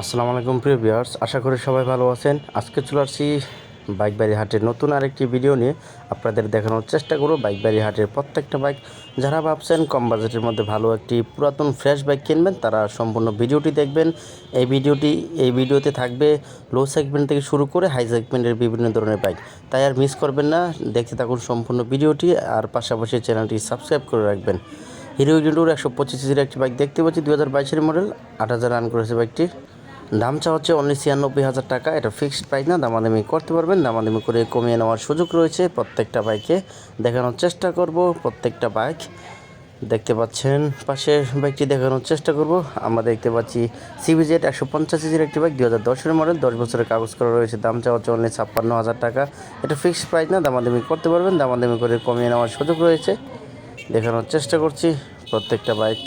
আসসালামু আলাইকুম, প্রিয় ভিউয়ার্স। আশা করি সবাই ভালো আছেন। আজকে চলে আসছি বাইক বাড়ি হাটের নতুন আরেকটি ভিডিও নিয়ে। আপনাদের দেখানোর চেষ্টা করব বাইক বাড়ি হাটের প্রত্যেকটা বাইক। যারা ভাবছেন কম বাজেটের মধ্যে ভালো একটি পুরাতন, ফ্রেশ বাইক কিনবেন, তারা সম্পূর্ণ ভিডিওটি দেখবেন। এই ভিডিওটি, এই ভিডিওতে থাকবে লো সেগমেন্ট থেকে শুরু করে হাই সেগমেন্টের বিভিন্ন ধরনের বাইক। তাই আর মিস করবেন না। দেখতে থাকুন সম্পূর্ণ ভিডিওটি আর পাশাপাশি চ্যানেলটি সাবস্ক্রাইব করে রাখবেন। হিরো ইউনিটুর একশো পঁচিশ সিসির একটি বাইক দেখতে পাচ্ছি দু হাজার বাইশের মডেল আট হাজার রান করেছে বাইকটি। দামটা হচ্ছে অনলি ছিয়ানব্বই হাজার টাকা। এটা ফিক্সড প্রাইস না, দামাদামি করতে পারবেন, দামাদামি করে কমিয়ে নেওয়ার সুযোগ রয়েছে। প্রত্যেকটা বাইকে দেখানোর চেষ্টা করব, প্রত্যেকটা বাইক দেখতে পাচ্ছেন পাশের বাইকটি দেখানোর চেষ্টা করব। আমরা দেখতে পাচ্ছি সিবিজেড একশো পঞ্চাশ সিজির একটি বাইক দু হাজার দশের মডেল দশ বছরের কাগজ করা রয়েছে। দাম চাওয়া হচ্ছে অনলি ছাপ্পান্ন হাজার টাকা। এটা ফিক্সড প্রাইস না, দামাদামি করতে পারবেন, দামাদামি করে কমিয়ে নেওয়ার সুযোগ রয়েছে। দেখানোর চেষ্টা করছি, প্রত্যেকটা বাইক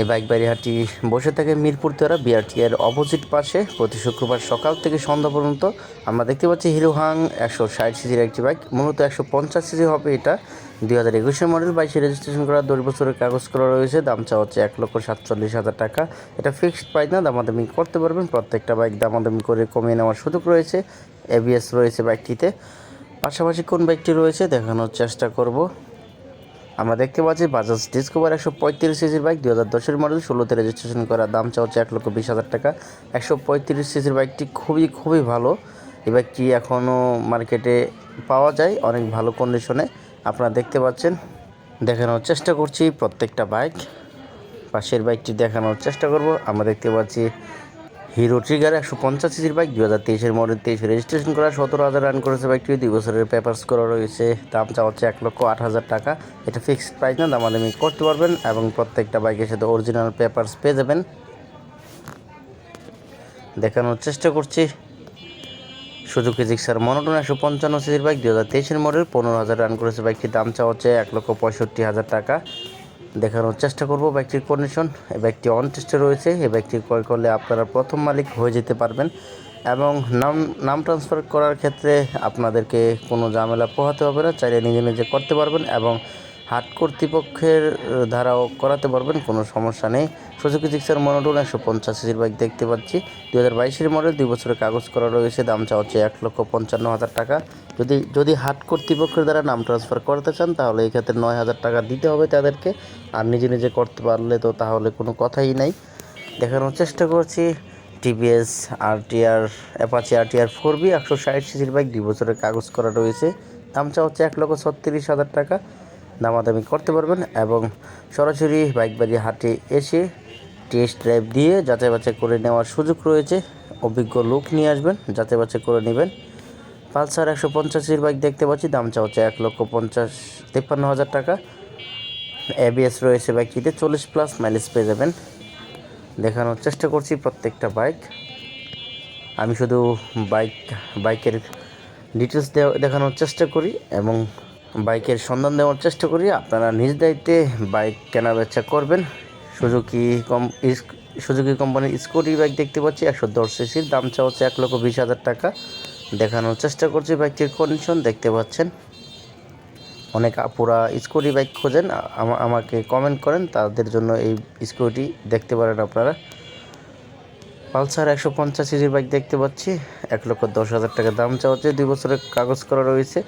এই বাইক বাড়িহাটি বসে থাকে মিরপুর তেরা বিআরটি এর অপোজিট পাশে। প্রতি শুক্রবার সকাল থেকে সন্ধ্যা পর্যন্ত আমরা দেখতে পাচ্ছি হিরো হাং একশো ষাট সিজির একটি বাইক। মূলত একশো পঞ্চাশ সিজি হবে এটা। দুই হাজার একুশের মডেল বাইশে রেজিস্ট্রেশন করা দশ বছরের কাগজ করা রয়েছে। দাম চা হচ্ছে এক লক্ষ সাতচল্লিশ হাজার টাকা। এটা ফিক্সড প্রাইস না, দামাদামি করতে পারবেন। প্রত্যেকটা বাইক দামাদামি করে কমিয়ে নেওয়ার সুযোগ রয়েছে। এবিএস রয়েছে বাইকটিতে। পাশাপাশি কোন বাইকটি রয়েছে দেখানোর চেষ্টা করব। আমরা দেখতে পাচ্ছি বাজাজ ডিসকভার একশো পঁয়ত্রিশ সিসির বাইক দু হাজার দশের মডেল, ষোলোতে রেজিস্ট্রেশন করা, দাম চা হচ্ছে এক লক্ষ বিশ হাজার টাকা। একশো পঁয়ত্রিশ সিসির বাইকটি খুবই খুবই ভালো। এই বাইকটি এখনও মার্কেটে পাওয়া যায় অনেক ভালো কন্ডিশনে আপনারা দেখতে পাচ্ছেন, দেখানোর চেষ্টা করছি প্রত্যেকটা বাইক। পাশের বাইকটি দেখানোর চেষ্টা করব। আমরা দেখতে পাচ্ছি হিরো ট্রিগার একশো পঞ্চাশ সিসির বাইক দু হাজার তেইশের মডেল তেইশে রেজিস্ট্রেশন করা, সতেরো হাজার রান করেছে বাইকটি। দুই বছরের পেপার্স করা রয়েছে। দাম চা হচ্ছে এক লক্ষ আট হাজার টাকা। এটা ফিক্সড প্রাইস না, দাম দামাদামি করতে পারবেন এবং প্রত্যেকটা বাইকের সাথে অরিজিনাল পেপার্স পেয়ে যাবেন। দেখানোর চেষ্টা করছি। সুজুকি জিক্সার মনোটন একশো পঞ্চান্ন সিসির বাইক দু হাজার তেইশের মডেল পনেরো হাজার রান করেছে। বাইকটির দাম চা হচ্ছে এক লক্ষ পঁয়ষট্টি হাজার টাকা। দেখানোর চেষ্টা করব ব্যাগটির কন্ডিশন এই ব্যাগটি অন টেস্টে রয়েছে এই ব্যাগটি ক্রয় করলে আপনারা প্রথম মালিক হয়ে যেতে পারবেন এবং নাম নাম ট্রান্সফার করার ক্ষেত্রে আপনাদেরকে কোনো ঝামেলা পোহাতে হবে না, চাইলে নিজে নিজে করতে পারবেন এবং হাট কর্তৃপক্ষের দ্বারাও করাতে পারবেন, কোনো সমস্যা নেই। সুজুকি জিক্সার মনোটন একশো পঞ্চাশ সিসির বাইক দেখতে পাচ্ছি। দু হাজার বাইশের মডেল, দুই বছরের কাগজ করা রয়েছে, দাম চা হচ্ছে এক লক্ষ পঞ্চান্ন হাজার টাকা। যদি যদি হাট কর্তৃপক্ষের দ্বারা নাম ট্রান্সফার করতে চান, তাহলে এই ক্ষেত্রে নয় হাজার টাকা দিতে হবে তাদেরকে। আর নিজে নিজে করতে পারলে তো তাহলে কোনো কথাই নাই। দেখানোর চেষ্টা করছি, TVS, RTR, Apache RTR four V, একশো ষাট সিসির বাইক, দুই বছরের কাগজ করা রয়েছে। দাম চা হচ্ছে এক লক্ষ ছত্রিশ হাজার টাকা। দামাদামি করতে পারবেন এবং সরাসরি বাইক বাড়ি হাটে এসে টেস্ট ড্রাইভ দিয়ে যাচাই বাছাই করে নেওয়ার সুযোগ রয়েছে। অভিজ্ঞ লোক নিয়ে আসবেন, যাচাই বাছাই করে নেবেন। পালসার একশো পঞ্চাশের বাইক দেখতে পাচ্ছি, দাম চা হচ্ছে এক লক্ষ পঞ্চাশ, তিপ্পান্ন হাজার টাকা। এবিএস রয়েছে বাইকটিতে, চল্লিশ প্লাস মাইলেজ পেয়ে যাবেন। দেখানোর চেষ্টা করছি প্রত্যেকটা বাইক। আমি শুধু বাইক, বাইকের ডিটেলস দেখানোর চেষ্টা করি এবং বাইকের সন্ধান দেওয়ার চেষ্টা করি। আপনারা নিজ দায়িত্বে বাইক কেনা বেচা করবেন। সুজুকি কম সুজুকি কোম্পানির স্কুটি বাইক দেখতে পাচ্ছি, একশো দশ সিসির। দাম চা হচ্ছে এক লক্ষ বিশ হাজার টাকা। দেখানোর চেষ্টা করছি বাইকটির কন্ডিশন দেখতে পাচ্ছেন। অনেক আপুরা স্কুটি বাইক খোঁজেন। আমা- আমাকে কমেন্ট করেন, তাদের জন্য এই স্কুটি দেখতে পারেন আপনারা। পালসার একশো পঞ্চাশ সিজির বাইক দেখতে পাচ্ছি। এক লক্ষ দশ হাজার টাকা দাম চাওয়া হচ্ছে। দুই বছরের কাগজ করা রয়েছে।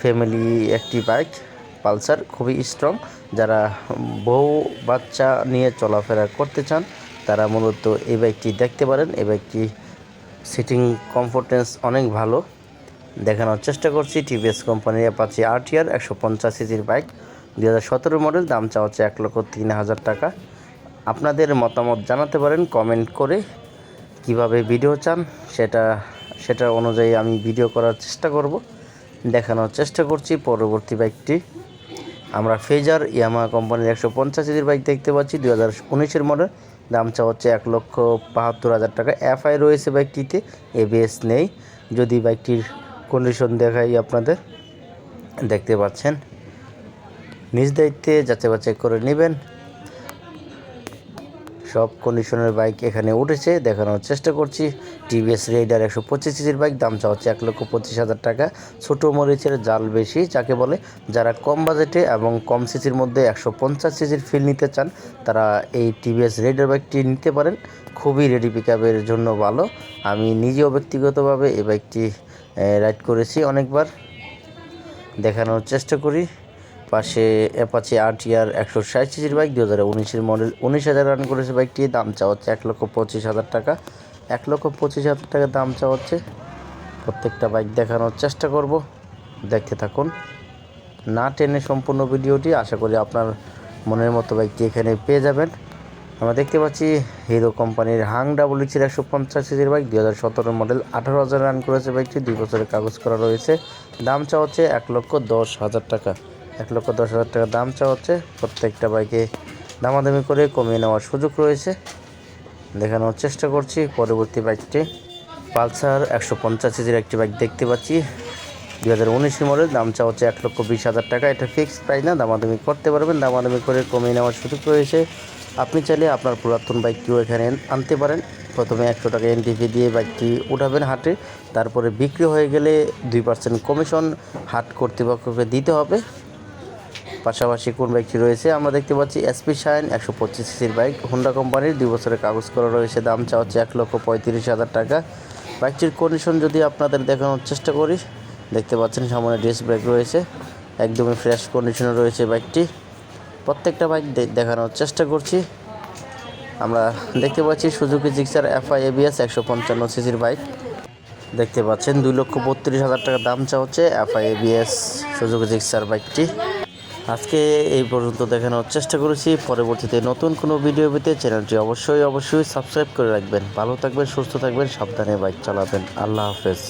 ফ্যামিলি একটি বাইক পালসার খুবই স্ট্রং যারা বউ, বাচ্চা নিয়ে চলাফেরা করতে চান, তারা মূলত এই বাইকটি দেখতে পারেন। এই বাইকটি সিটিং কমফোর্টেন্স অনেক ভালো। দেখানোর চেষ্টা করছি টিভিএস কোম্পানির অ্যাপাচি আরটিআর একশো পঞ্চাশ সিজির বাইক দু হাজার সতেরো মডেল দাম চাওয়া হচ্ছে এক লক্ষ তিন হাজার টাকা। আপনাদের মতামত জানাতে পারেন কমেন্ট করে কীভাবে ভিডিও চান, সেটা সেটা অনুযায়ী আমি ভিডিও করার চেষ্টা করব। দেখানোর চেষ্টা করছি। পরবর্তী বাইকটি আমরা ফেজার ইয়ামা কোম্পানির একশো পঞ্চাশ বাইক দেখতে পাচ্ছি। দু হাজার উনিশের মডেল দাম চা হচ্ছে এক লক্ষ বাহাত্তর হাজার টাকা। এফআই রয়েছে বাইকটিতে এবিএস নেই। যদি বাইকটির কন্ডিশন দেখাই আপনাদের, দেখতে পাচ্ছেন। নিজ দায়িত্বে যাচাই বাছাই করে নেবেন। সব কন্ডিশনের বাইক এখানে উঠেছে, দেখানোর চেষ্টা করছি। টিভিএস রেডার একশো পঁচিশ সিসির বাইক দাম চাওয়া হচ্ছে এক লক্ষ পঁচিশ হাজার টাকা। ছোটো মরিচের জাল বেশি, যাকে বলে যারা কম বাজেটে এবং কম সিসির মধ্যে একশো পঞ্চাশ সিসির ফিল নিতে চান, তারা এই টিভিএস রেডার বাইকটি নিতে পারেন। খুবই রেডি পিক আপের জন্য ভালো। আমি নিজেও ব্যক্তিগতভাবে এই বাইকটি রাইড করেছি অনেকবার। দেখানোর চেষ্টা করি। পাশে অ্যাপাচি আরটিআর একশো ষাট সিসির বাইক দু হাজার উনিশের মডেল উনিশ হাজার রান করেছে বাইকটি। দাম চাওয়া হচ্ছে এক লক্ষ পঁচিশ হাজার টাকা। এক লক্ষ পঁচিশ হাজার টাকা দাম চাওয়া হচ্ছে। প্রত্যেকটা বাইক দেখানোর চেষ্টা করব। দেখতে থাকুন। না টেনে সম্পূর্ণ ভিডিওটি, আশা করি আপনার মনের মতো বাইকটি এখানে পেয়ে যাবেন। আমরা দেখতে পাচ্ছি, হিরো কোম্পানির হাং ডাবল ইচির একশো পঞ্চাশ সিসির বাইক দু হাজার সতেরো মডেল আঠারো হাজার রান করেছে বাইকটি। দুই বছরের কাগজ করা রয়েছে। দাম চাওয়া হচ্ছে এক লক্ষ দশ হাজার টাকা। এক লক্ষ দশ হাজার টাকা দাম চাওয়া হচ্ছে। প্রত্যেকটা বাইকে দামাদামি করে কমিয়ে নেওয়ার সুযোগ রয়েছে। দেখানোর চেষ্টা করছি পরবর্তী বাইকটি পালসার একশো পঞ্চাশ সিসির একটি বাইক দেখতে পাচ্ছি। দু হাজার উনিশের মডেল দাম চাওয়া হচ্ছে এক লক্ষ বিশ হাজার টাকা। এটা ফিক্সড প্রাইস না, দামাদামি করতে পারবেন, দামাদামি করে কমিয়ে নেওয়ার সুযোগ রয়েছে। আপনি চাইলে আপনার পুরাতন বাইকটিও এখানে আনতে পারেন। প্রথমে একশো টাকা এনটিভি দিয়ে বাইকটি উঠাবেন হাটে। তারপরে বিক্রি হয়ে গেলে দুই পার্সেন্ট কমিশন হাট কর্তৃপক্ষকে দিতে হবে। পাশাপাশি কোন বাইকটি রয়েছে, আমরা দেখতে পাচ্ছি এসপি শাইন একশো পঁচিশ সিসির বাইক। হোন্ডা কোম্পানির দুই বছরের কাগজ করা রয়েছে, দাম চাওয়া হচ্ছে এক লক্ষ পঁয়ত্রিশ হাজার টাকা। বাইকটির কন্ডিশন যদি আপনাদের দেখানোর চেষ্টা করি, দেখতে পাচ্ছেন সামনে ডিস ব্রেক রয়েছে, একদমই ফ্রেশ কন্ডিশনে রয়েছে বাইকটি। প্রত্যেকটা বাইক দেখানোর চেষ্টা করছি। আমরা দেখতে পাচ্ছি সুজুকি জিক্সার এফআই এবিএস একশো পঞ্চান্ন সিসির বাইক। দেখতে পাচ্ছেন দুই লক্ষ বত্রিশ হাজার টাকা দাম চা হচ্ছে এফআই এবিএস সুজুকি জিক্সার বাইকটি। আজকে এই পর্যন্ত দেখানোর চেষ্টা করেছি। পরবর্তীতে নতুন কোনো ভিডিও পেতে চ্যানেলটি অবশ্যই অবশ্যই সাবস্ক্রাইব করে রাখবেন। ভালো থাকবেন, সুস্থ থাকবেন, সাবধানে বাইক চালাবেন। আল্লাহ হাফেজ।